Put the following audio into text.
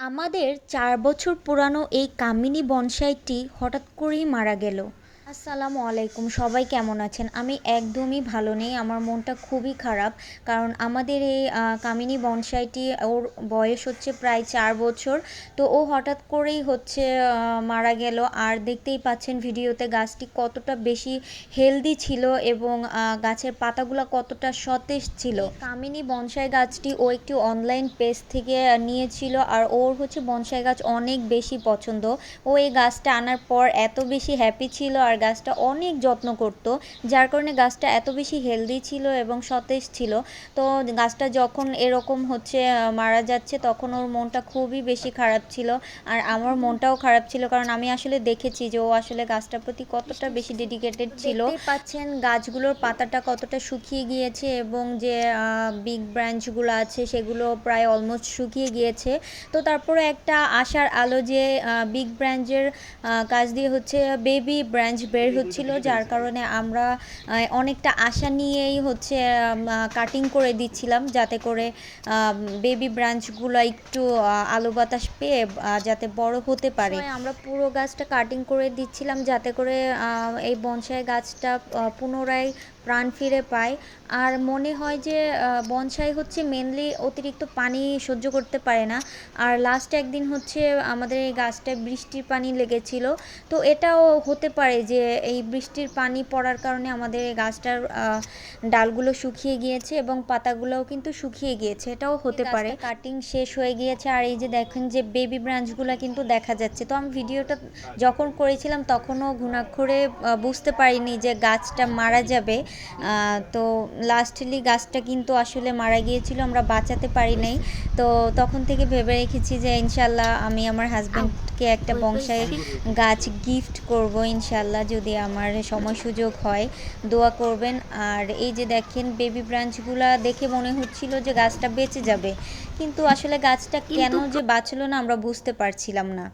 আমাদের চার বছর পুরানো এই কামিনী বনসাইটি হঠাৎ করেই মারা গেল। আসসালামু আলাইকুম, সবাই কেমন আছেন? আমি একদমই ভালো নেই, আমার মনটা খুবই খারাপ। কারণ আমাদের এই কামিনী বনসাইটি, ওর বয়স হচ্ছে প্রায় চার বছর। তো ও হঠাৎ করেই হচ্ছে মারা গেল। আর দেখতেই পাচ্ছেন ভিডিওতে গাছটি কতটা বেশি হেলদি ছিল এবং গাছের পাতাগুলো কতটা সতেজ ছিল। কামিনী বনসাই গাছটি ও একটি অনলাইন পেজ থেকে নিয়েছিল আর ওর হচ্ছে বনসাই গাছ অনেক বেশি পছন্দ। ও এই গাছটা আনার পর এত বেশি হ্যাপি ছিল আর গাছটা অনেক যত্ন করতো, যার কারণে গাছটা এত বেশি হেলদি ছিল এবং সতেজ ছিল। তো গাছটা যখন এরকম হচ্ছে মারা যাচ্ছে, তখন ওর মনটা খুবই বেশি খারাপ ছিল। আর আমার মনটাও খারাপ ছিল, কারণ আমি আসলে দেখেছি যে ও আসলে গাছটার প্রতি কতটা বেশি ডেডিকেটেড ছিল। পাচ্ছেন গাছগুলোর পাতাটা কতটা শুকিয়ে গিয়েছে এবং যে বিগ ব্রাঞ্চগুলো আছে, সেগুলো প্রায় অলমোস্ট শুকিয়ে গিয়েছে। তো তারপরে একটা আশার আলো যে বিগ ব্রাঞ্চের কাজ দিয়ে হচ্ছে বেবি ব্রাঞ্চ বের হচ্ছিল, যার কারণে আমরা অনেকটা আশা নিয়েই হচ্ছে কাটিং করে দিচ্ছিলাম যাতে করে বেবি ব্রাঞ্চগুলো একটু আলো বাতাস পেয়ে যাতে বড় হতে পারে। আমরা পুরো গাছটা কাটিং করে দিচ্ছিলাম যাতে করে এই বনসাই গাছটা পুনরায় প্রাণ ফিরে পায়। আর মনে হয় যে বনসাই হচ্ছে মেনলি অতিরিক্ত পানি সহ্য করতে পারে না। আর লাস্ট একদিন হচ্ছে আমাদের এই গাছটায় বৃষ্টির পানি লেগেছিল। তো এটাও হতে পারে যে এই বৃষ্টির পানি পড়ার কারণে আমাদের এই গাছটার ডালগুলো শুকিয়ে গিয়েছে এবং পাতাগুলোও কিন্তু শুকিয়ে গিয়েছে। এটাও হতে পারে। কাটিং শেষ হয়ে গিয়েছে আর এই যে দেখেন যে বেবি ব্রাঞ্চগুলো কিন্তু দেখা যাচ্ছে। তো আমি ভিডিওটা যখন করেছিলাম তখনও ঘুণাক্ষরে বুঝতে পারিনি যে গাছটা মারা যাবে। তো লাস্টলি গাছটা কিন্তু আসলে মারা গিয়েছিল আমরা বাঁচাতে পারি নাই। তো তখন থেকে ভেবে রেখেছি যে ইনশাল্লাহ আমি আমার হাজব্যান্ডকে একটা বংশাই গাছ গিফট করব ইনশাল্লাহ। যদি আমার সময় সুযোগ হয় দোয়া করবেন। আর এই যে দেখেন বেবি ব্রাঞ্চগুলা দেখে মনে হচ্ছিল যে গাছটা বেঁচে যাবে। কিন্তু আসলে গাছটা কেন যে বাঁচলো না আমরা বুঝতে পারছিলাম না।